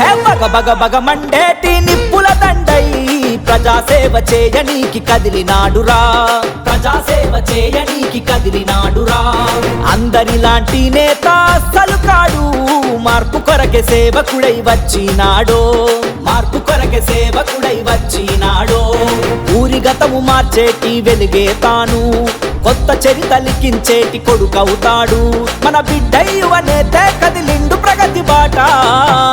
బగ బగ మండేటి నిప్పుల దండై. ప్రజాసేవ చేయనీకి కదిలినాడురా. ప్రజాసేవ చేయనీకి కదిలినాడురా. అందరిలాంటి నేత అస్సలు కాడు. మార్పు కొరకే సేవకుడై వచ్చినాడో. మార్పు కొరకే సేవకుడై వచ్చినాడో. ఊరి గతము మార్చేటి వెలిగే తాను. కొత్త చరిత లిఖించేటి కొడుకవుతాడు. మన బిడ్డ యువ నేత కదిలిండు ప్రగతి బాట.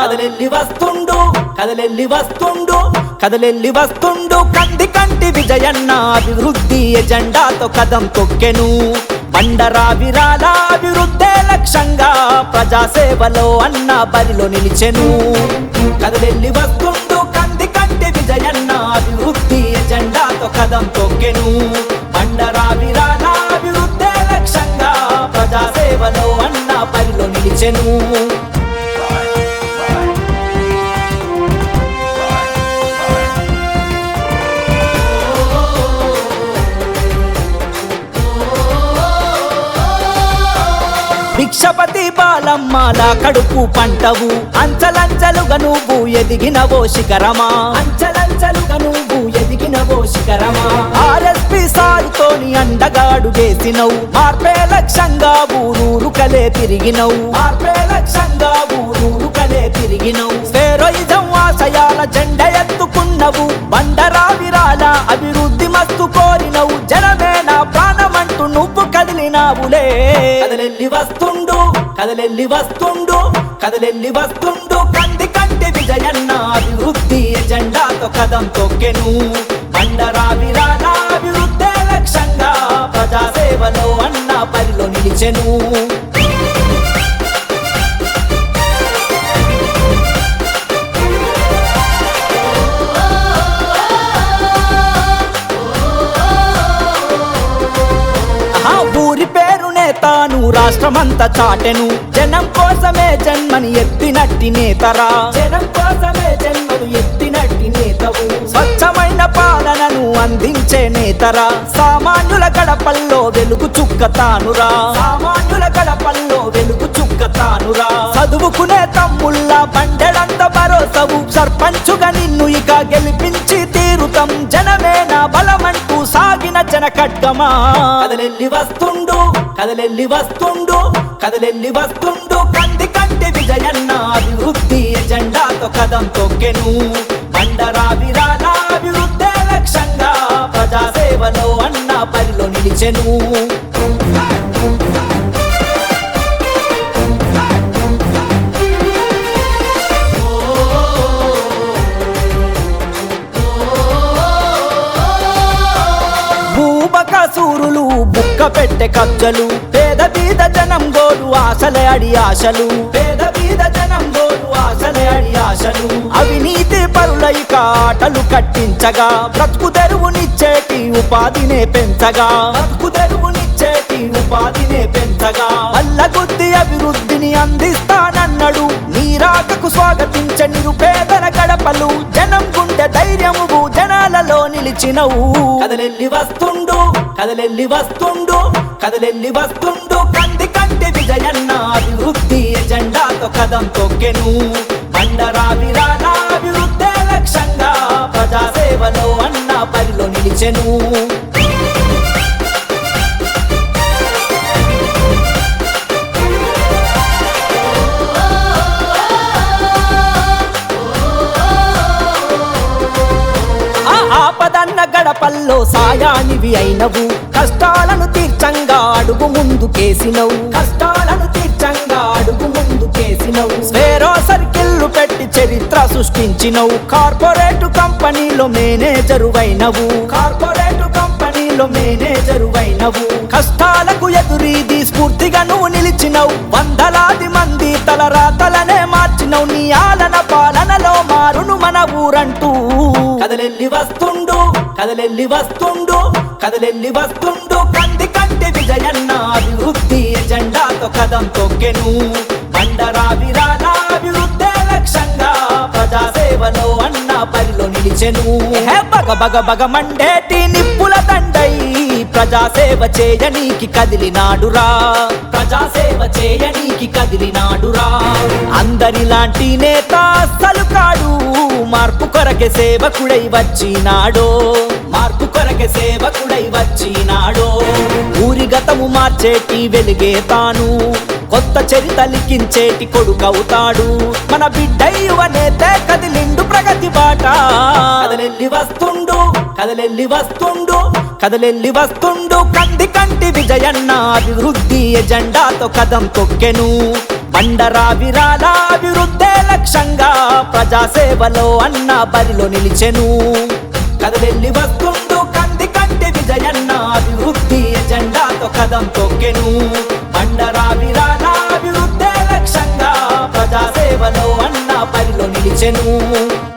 కదలెల్లి వస్తుండు కదలెల్లి వస్తుండు కదలెల్లి వస్తుండు. కంది కంటి విజయన్న అభివృద్ధి ఎజెండాతో కదం తొక్కెను. బండరా విరాల అభివృద్ధే లక్ష్యంగా ప్రజాసేవలో అన్న బరిలో నిలిచెను. కదలెల్లి వస్తుండు కంది కంటి విజయన్న అభివృద్ధి ఎజెండాతో కదం తొక్కెను. సేవలో అన్న పనిలో నిలిచెను. భిక్షపతి బాలమ్మల కడుపు పంటవు. అంచలంచలుగా నువ్వు ఎదిగినవో శిఖరమా? అంచలంచలుగా నువ్వు ఎదిగినవో శిఖరమా? అండగాడు చేసినవు. మార్పే లక్ష్యంగా ఊరూరు కలే తిరిగినవు. మార్పే లక్ష్యంగా ఊరూరు కలే తిరిగినవు. ఫేరోయిజం ఆశయాల జెండ ఎత్తుకున్నవు. బండరా విరాల అభివృద్ధి మస్తు కోరినవు. జనమే నా ప్రాణమంటూ నువ్వు కదిలినావులే. కదలెల్లి వస్తుండు కదలెల్లి వస్తుండు కదలెల్లి వస్తుండు. కంది కంటి విజయన్న అభివృద్ధి ఎజెండాతో కదం తొక్కెను. బండరా విరాల అభివృద్ధి లక్ష్యం ప్రజాసేవలో అన్న పరిలో నిలిచెను. ఊరి పేరునే తాను రాష్ట్రమంతా చాటెను. జనం కోసమే జన్మని ఎత్తినట్టి నేతరా. జనం కోసమే జన్మను ఎత్తి నేతరా? సామాన్యుల గడపల్లో వెలుగు చుక్క తానురా సామాన్యుల గడపల్లో వెలుగు చుక్క తానురా చదువుకునే తమ్ముళ్ళ బండెడంత భరోసవు. సర్పంచుగా నిన్ను ఇక గెలిపించి తీరుతం. జనమే నా బలమంటూ సాగిన జన ఖడ్గమా కదలెల్లి వస్తుండు కదలెల్లి వస్తుండు కదలెల్లి వస్తుండు. కంది కంటి విజయన్న అభివృద్ధి ఎజెండాతో కదం తొక్కెను. బండరా ప్రజాసేవలో అన్న పరిలో నిలిచెను. సూరులు బుక్క పెట్టె కబ్జలు పేద బీద జనం గోలు ఆశలే అడి ఆశలు. పేద బీద పరులై కాటలు కట్టించగా బ్రతుకు తెరువునిచ్చేటి ఉపాధినే పెంచగా బ్రతుకు తెరువునిచ్చేటి ఉపాధినే పెంచగా. అల్లగుద్ది అభివృద్ధిని అందిస్తానన్నాడు నీరాకకు స్వాగతించ నిరుపేదల గడపలు. జనం గుండె ధైర్యము జనాలలో నిలిచినవు. కదలెల్లి వస్తుండు కదలెల్లి వస్తుండు కదలెల్లి వస్తుండు. కంది కంటి విజయన్న అభివృద్ధి ఎజెండాతో కదం తొక్కెను. అండరావిరాలా ప్రజాసేవలో అన్న పరిలో నిలిచెను. ఆ ఆపదన్న గడపల్లో సాయానివి అయినవు. కష్టాలను తీర్చంగా అడుగు ముందు కేసినవు. కష్టాలను తీర్చంగా అడుగు ముందు చరిత్ర సృష్టించినవు. కార్పొరేట్ కంపెనీలో మేనేజరు అయినవు. కార్పొరేట్ కంపెనీలో మేనేజరు అయినవు. కష్టాలకు ఎదురీది స్ఫూర్తిగా నువ్వు నిలిచినవు. వందలాది మంది తలరాతలనే మార్చినవు. నీ ఆలన పాలనలో మారును మన ఊరంటూ. కదలెల్లి వస్తుండు కదలెల్లి వస్తుండు కదలెల్లి వస్తుండు. కంది కంటి విజయన్న అభివృద్ధి ఎజెండాతో కదం తొక్కెను. బండరా విరాల అన్న పరిలో నిలిచెను. బగ బగ బగ మండేటి నిప్పుల దండై. ప్రజాసేవ చేయనీకి కదిలినాడురా. ప్రజాసేవ చేయనీకి కదిలినాడురా. అందరిలాంటి నేత అస్సలు కాడు. మార్పు కొరకే సేవకుడై వచ్చినాడో. మార్పు కొరకే సేవకుడై వచ్చినాడో. ఊరి గతము మార్చేటి వెలిగే తాను. కొత్త చరిత లిఖించేటి కొడుకవుతాడు. మన బిడ్డ నేతే కదిలిండు ప్రగతి బాట. కదలెల్లి వస్తుండు కదలెల్లి వస్తుండు కదలెల్లి వస్తుండు. కంది కంటి విజయన్న అభివృద్ధి ఎజెండాతో కదం తొక్కెను. బండరా విరాల అభివృద్ధే లక్ష్యంగా ప్రజాసేవలో అన్న బరిలో నిలిచెను. కదలెల్లి వస్తుండు కంది కంటి విజయన్న అభివృద్ధి ఎజెండాతో కదం తొక్కెను. బండరా సేవలో అభివృద్ధే లక్ష్యంగా అన్న నిలిచెను.